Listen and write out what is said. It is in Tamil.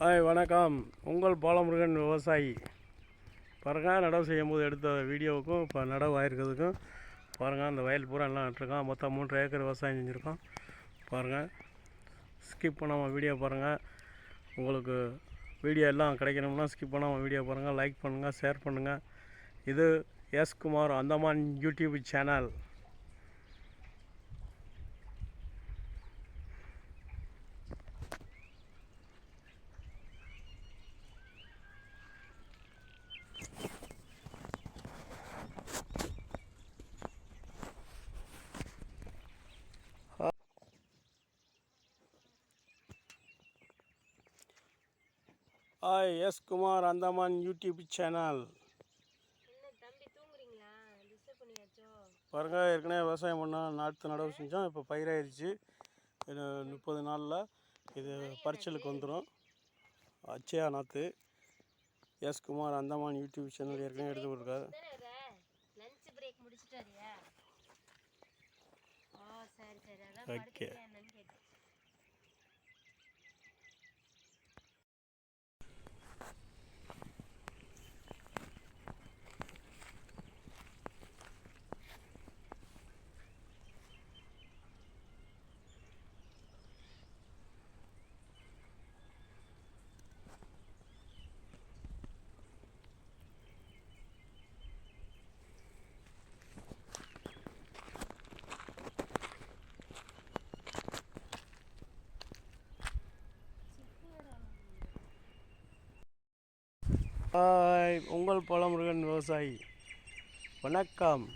ஹாய் வணக்கம். உங்கள் பாலமுருகன் விவசாயி. பாருங்கள் நடவு செய்யும் போது எடுத்த வீடியோவுக்கும் இப்போ நடவு ஆயிருக்கிறதுக்கும் பாருங்கள் அந்த வயல் பூரா எல்லாம் நட்டுருக்கான். மொத்தம் மூன்று ஏக்கர் விவசாயம் செஞ்சுருக்கோம் பாருங்கள் ஸ்கிப் பண்ணாமல் வீடியோ பாருங்கள் உங்களுக்கு வீடியோ எல்லாம் கிடைக்கணும்னா ஸ்கிப் பண்ணாமல் வீடியோ பாருங்கள் லைக் பண்ணுங்கள் ஷேர் பண்ணுங்கள் இது S Kumar Andaman YouTube channel hi S Kumar Andaman YouTube channel பாருங்கள் ஏற்கனவே விவசாயம் பண்ணோம் நாற்று நடவு செஞ்சோம். இப்போ பயிராயிருச்சு. முப்பது நாளில் இது பறிச்சலுக்கு வந்துடும் அச்சயா நாற்று S Kumar Andaman YouTube channel ஏற்கனவே எடுத்து கொடுக்காரு லஞ்ச் உங்கள் பழமுருகன் விவசாயி. வணக்கம்.